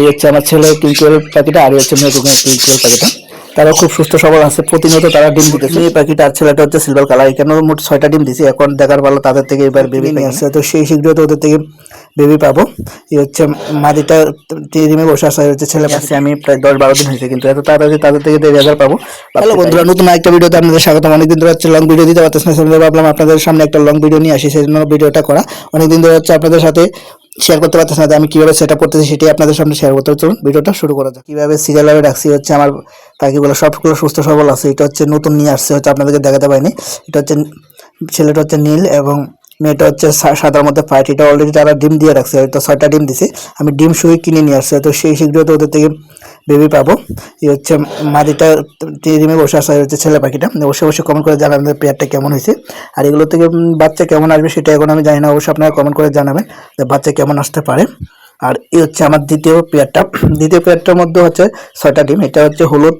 এই হচ্ছে আমার ছেলে কিঙ্কুয়েল পাখিটা আর হচ্ছে মেয়ে কিঙ্কুয়েল পাখিটা। তারা খুব সুস্থ সবল আছে। প্রতিনিয়ত তারা ডিম দিতেছে। এই পাখিটা আর ছেলেটা হচ্ছে সিলভার কালার এখানে মোট ছয়টা ডিম দিছে। এখন দেখার ভালো তাদের থেকে এবার বেবি নিয়ে আসছে। তো সেই শীঘ্রই তো ওদের থেকে বেবি পাবো। এই হচ্ছে মাদিটা ডিমে বসে আসা হচ্ছে ছেলে পাশে আমি প্রায় দশ বারো দিন হয়েছে কিন্তু এত তাড়াতাড়ি তাদের থেকে দেড় হাজার পাবো হ্যালো বন্ধুরা নতুন একটা ভিডিওতে আপনাদের স্বাগতম। অনেকদিন ধরে হচ্ছে লং ভিডিও দিতে পারতেছেন সেজন্য ভাবলাম আপনাদের সামনে একটা লং ভিডিও নিয়ে আসি। সেই জন্য ভিডিওটা করা। অনেকদিন ধরে হচ্ছে আপনাদের সাথে শেয়ার করতে পারতেছি না আমি কীভাবে সেট আপ করতেছি সেটাই আপনাদের সামনে শেয়ার করতে চলুন, ভিডিওটা শুরু করা যাক। কীভাবে সিরিয়াল ভাবে রাখছি, হচ্ছে আমার পাখিগুলো সবগুলো সুস্থ সবল আছে, এটা হচ্ছে নতুন নিয়ে আসছে হচ্ছে আপনাদেরকে দেখাতে পারিনি। এটা হচ্ছে ছেলেটা হচ্ছে নীল এবং মেয়েটা হচ্ছে সাদার মধ্যে ফাইট এটা অলরেডি তারা ডিম দিয়ে রাখছে, হয়তো ছয়টা ডিম দিছে। আমি ডিম শুয়ে কিনে নিয়ে আসছে তো সেই শীঘ্রই তো ওদের থেকে বেবি পাবো। এই হচ্ছে মাদিটা ডিমে বসে আসা হচ্ছে ছেলে পাখিটা। অবশ্যই অবশ্যই কমেন্ট করে জানাবেন পেয়ারটা কেমন হয়েছে। আর এগুলো থেকে বাচ্চা কেমন আসবে সেটা এখন আমি জানি না অবশ্যই আপনারা কমেন্ট করে জানাবেন যে বাচ্চা কেমন আসতে পারে। আর এই হচ্ছে আমার দ্বিতীয় পেয়ারটা। দ্বিতীয় পেয়ারটার মধ্যে হচ্ছে ছয়টা ডিম। এটা হচ্ছে হলুদ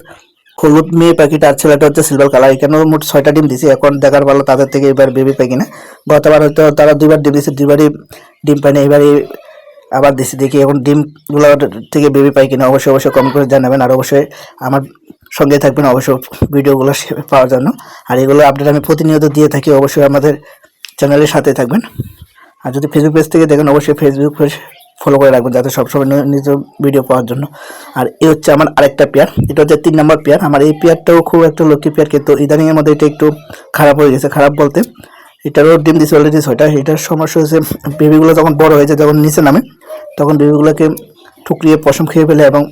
হলুদ মেয়ে পাখিটা আর ছেলেটা হচ্ছে সিলভার কালার এখানে মোট ছয়টা ডিম দিছে। এখন দেখার ভালো তাদের থেকে এবার বেবি পাই কিনা গতবার হয়তো তারা দুইবার ডিম দিছে দুইবারই ডিম পায়নি এবারে আবার দিছি দেখি এখন ডিমগুলো থেকে বেবি পাই কিনা, অবশ্যই অবশ্যই কমেন্ট করে জানাবেন। আর অবশ্যই আমার সঙ্গে থাকবেন, অবশ্যই ভিডিওগুলো পাওয়ার জন্য। আর এগুলো আপডেট আমি প্রতিনিয়ত দিয়ে থাকি, অবশ্যই আমাদের চ্যানেলের সাথে থাকবেন। আর যদি ফেসবুক পেজ থেকে দেখেন, অবশ্যই ফেসবুক পেজ ফলো করে রাখবেন, যাতে সবসময় নি- নিজ ভিডিও পাওয়ার জন্য। আর এই হচ্ছে আমার আরেকটা পেয়ার, এটা হচ্ছে তিন নম্বর পেয়ার। আমার এই পেয়ারটাও খুব একটা লক্ষ্মী পেয়ার, কিন্তু ইদানিং এর মধ্যে এটা একটু খারাপ হয়ে গেছে, খারাপ বলতে। এটারও ডিম দিচ্ছে অলরেডি ছয়টা, এটার সমস্যা হয়েছে বেবিগুলো যখন বড় হয়েছে যখন নিচে নামে। তখন বেবিগুলোকে ঠুকরিয়ে পশম খেয়ে ফেলে এবং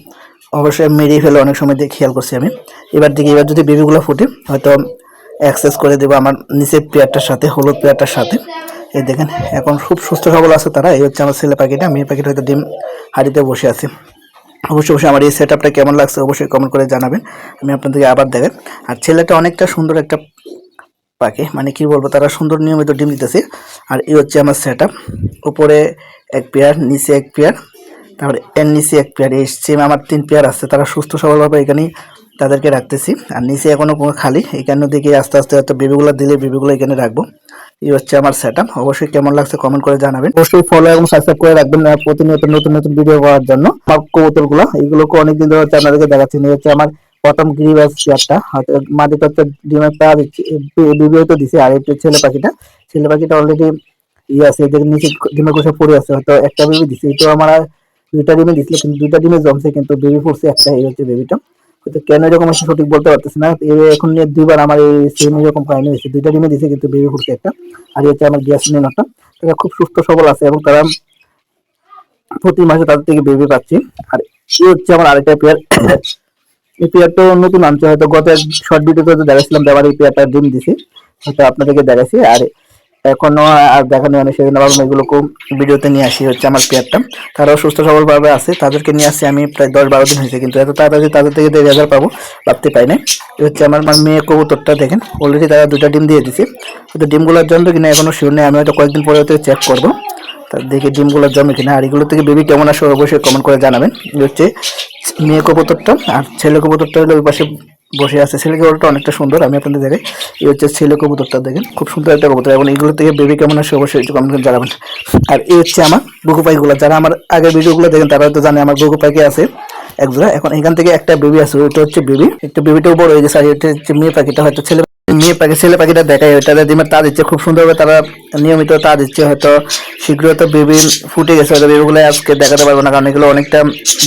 অবশ্যই মেরিয়ে ফেলে অনেক সময় দিয়ে খেয়াল করছি আমি। এবার দেখি, এবার যদি বেবিগুলো ফুটে, হয়তো অ্যাক্সেস করে দেবো আমার নিচের পেয়ারটার সাথে, হলুদ পেয়ারটার সাথে। এই দেখেন, এখন খুব সুস্থ সবল আছে তারা। এই হচ্ছে আমার ছেলে পাখিটা, মেয়ে পাখিটা হয়তো ডিম হাড়িতে বসে আছে। অবশ্যই অবশ্যই আমার এই সেট আপটা কেমন লাগছে অবশ্যই কমেন্ট করে জানাবেন। আমি আপনাদেরকে আবার দেখান আর ছেলেটা অনেকটা সুন্দর একটা পাখি মানে কি বলব, তারা সুন্দর নিয়মিত ডিম দিতেছে। আর এই হচ্ছে আমার সেট উপরে এক পেয়ার, নিচে এক পেয়ার, তারপরে এর নিচে এক পেয়ার, এই সেম আমার তিন পেয়ার আছে, তারা সুস্থ সবলভাবে এখানেই তাদেরকে রাখতেছি। আর নিচে এখনও কোনো খালি এখানে দিকে আস্তে আস্তে হয়তো বেবিগুলো দিলে বেবিগুলো এখানে রাখব। এই হচ্ছে আমার সেট অবশ্যই কেমন লাগছে কমেন্ট করে জানাবেন। অবশ্যই ফলো এবং সাবস্ক্রাইব করে রাখবেন প্রতিনিয়ত নতুন নতুন ভিডিও পাওয়ার জন্য। আমার কবুতরগুলো, এগুলোকে অনেকদিন ধরে হচ্ছে আপনাদেরকে দেখাচ্ছি। এই হচ্ছে আমার প্রথম গিরিবাস চেয়ারটা মাটিতে হচ্ছে ডিমের পা বিবিও তো দিছে, আর একটু ছেলে পাখিটা। ছেলে পাখিটা অলরেডি ইয়ে আছে নিচে কোষে পড়ে আছে, হয়তো একটা বেবি দিছে আমার দুইটা ডিমে দিছিল, কিন্তু দুইটা ডিমে জমছে, কিন্তু বেবি পড়ছে একটা, এই হচ্ছে বেবিটা হয়তো কেন এরকম হচ্ছে সঠিক বলতে পারতেছি না এখন নিয়ে দুইবার আমার এই সেম এরকম কাহিনী হয়েছে, দুইটা দিছে, কিন্তু বেবি পড়ছে একটা, আর হচ্ছে আমার গ্যাস তারা খুব সুস্থ, সবল আছে, এবং তারা প্রতি মাসে তাদের থেকে বেবি পাচ্ছি। আর এই হচ্ছে আমার আরেকটা পেয়ার এই পেয়ারটা নতুন আনছে, হয়তো গত শর্ট ভিডিওতে দেখাচ্ছিলাম যে আমার এই পেয়ারটা ডিম দিছে, হয়তো আপনাদেরকে দেখাচ্ছি আর এখনও, আর দেখানো অনেক সেজন্য ভাবলাম এগুলোকে ভিডিওতে নিয়ে আসি হচ্ছে আমার পেয়ারটা। তারাও সুস্থ সবল ভাবে আছে, তাদেরকে নিয়ে আসি আমি প্রায় দশ বারো দিন হয়েছে, কিন্তু এত তাড়াতাড়ি তাদের থেকে দেড় হাজার পাবো, ভাবতে পাই না হচ্ছে আমার আমার মেয়ে কবুতরটা দেখেন অলরেডি তারা দুটা ডিম দিয়ে দিছে। হয়তো ডিমগুলোর জন্য কিনা এখনও শিওর নেই, আমি হয়তো কয়েকদিন পরে হয়তো চেক করব। তার দেখে ডিমগুলো জমে কিনা, আর এগুলো থেকে বেবি কেমন আসে অবশ্যই কমেন্ট করে জানাবেন। হচ্ছে মেয়ে কবুতরটা, আর ছেলে কবুতরটা হলো ওই পাশে বসে আছে। ছেলে কবুতরটা অনেকটা সুন্দর, আমি আপনাদের দেখাই। এই হচ্ছে ছেলে কবুতরটা, দেখেন, খুব সুন্দর একটা কবুতর। এবং এইগুলো থেকে বেবি কেমন আছে অবশ্যই একটু কমেন্ট করে জানাবেন। আর এই হচ্ছে আমার গুগুপাইগুলো যারা আমার আগের ভিডিওগুলো দেখেন, তারা হয়তো জানে আমার গুগুপাইকে আছে একজোড়া। এখন এখান থেকে একটা বেবি আছে ওইটা হচ্ছে বেবি একটু বেবিটাও বড় হয়ে গেছে, আর এটা হচ্ছে মেয়ে পাখিটা। হয়তো ছেলে মেয়ে পাখি, ছেলে পাখিটা দেখায় ওইটা ডিমের তা দিচ্ছে খুব সুন্দরভাবে তারা নিয়মিত তা দিচ্ছে হয়তো শীঘ্রই তো বেবি ফুটে গেছে, হয়তো বেবিগুলো আজকে দেখাতে পারব না, কারণ এগুলো অনেকটা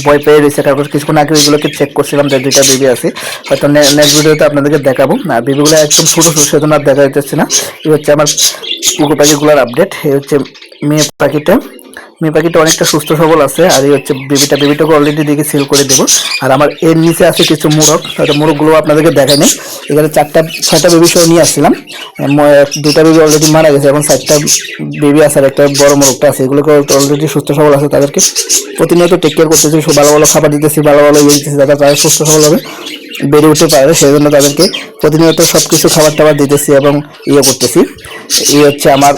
ভয় পেয়ে রয়েছে। তারপর কিছুক্ষণ আগে এগুলোকে চেক করছিলাম যে দুইটা বেবি আছে, হয়তো নেক্সট ভিডিওতে আপনাদেরকে দেখাবো। আর বেবিগুলো একদম ছোটো ছোটো, সেজন্য আর দেখা যাচ্ছে না। এই হচ্ছে আমার কুকুর পাখিগুলোর আপডেট এই হচ্ছে মেয়ে পাখিটা। মেয়ে পাখিটা অনেকটা সুস্থ সবল আছে, আর এই হচ্ছে বেবিটা, বেবিটাকে অলরেডি দিকে সিল করে দেবো। আর আমার এর নিচে আছে কিছু মোরগ, হয়তো মোরগগুলো আপনাদেরকে দেখাই নেই। এখানে চারটা, ছয়টা বেবি সহ নিয়ে আসছিলাম। দুটা বেবি অলরেডি মারা গেছে এবং চারটা বেবি আছে, আর একটা বড় মোরগটা আছে। এগুলোকে অলরেডি সুস্থ সবল আছে তাদেরকে। প্রতিনিয়ত টেক কেয়ার করতেছি সব ভালো ভালো খাবার দিতেছি, ভালো ভালো ইয়ে দিতেছি, যাতে তারা সুস্থ সবল হবে, বেড়ে উঠতে পারে। সেই জন্য তাদেরকে প্রতিনিয়ত সব কিছু খাবার টাবার দিতেছি এবং ইয়ে করতেছি। এই হচ্ছে আমার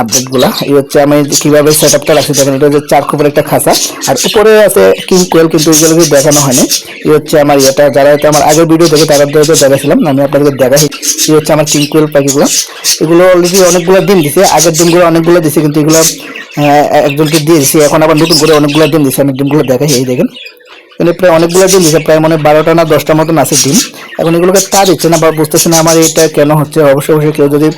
আপডেটগুলা এই হচ্ছে আমি কীভাবে সেট আপটা রাখছি দেখেন এটা হচ্ছে চার খুবের একটা খাঁচা। আর উপরে আছে কিং কোয়েল কিন্তু এগুলোকে দেখানো হয়নি। এই হচ্ছে আমার ইয়েটা, যারা হয়তো আমার আগের ভিডিও দেখে, তারা দেখাছিলাম, আমি আপনাদেরকে দেখাই। এই হচ্ছে আমার কিং কোয়েল পাখিগুলো। এগুলো অলরেডি অনেকগুলো ডিম দিছে, আগের ডিমগুলো অনেকগুলো দিছে, কিন্তু এগুলো একজনকে দিয়ে দিছি, এখন আবার নতুন করে অনেকগুলো ডিম দিচ্ছে আমি ডিমগুলো দেখাই, এই দেখেন। এখানে প্রায় অনেকগুলো ডিম দিচ্ছে প্রায় মানে বারোটা না দশটার মতন আছে ডিম। এখন এগুলোকে তা দিচ্ছে না বা বুঝতেছে না আমার এটা কেন হচ্ছে, অবশ্যই অবশ্যই কেউ যদি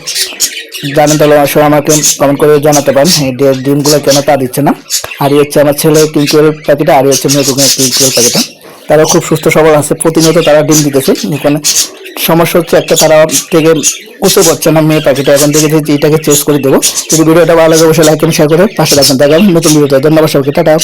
জানেন তাহলে অবশ্যই আমাকে কমেন্ট করে জানাতে পারেন। এই ডিমগুলো কেন তা দিচ্ছে না। আর হচ্ছে আমার ছেলে টিঙ্কুয়েল প্যাকেটটা আর হচ্ছে মেয়ে টিঙ্কুয়েল প্যাকেটটা তারা খুব সুস্থ সবল আছে, প্রতিনিয়ত তারা ডিম দিতেছে। এখানে সমস্যা হচ্ছে একটা তারা থেকে উঁচু করছে না মেয়ে পাখিটা। এখন থেকে এটাকে চেস করে দেবো। যদি ভিডিওটা ভালো লাগে, অবশ্যই লাইক এবং শেয়ার করে পাশে রাখবেন দেখা নতুন ভিডিওতে। ধন্যবাদ সবাইকে, টাটা।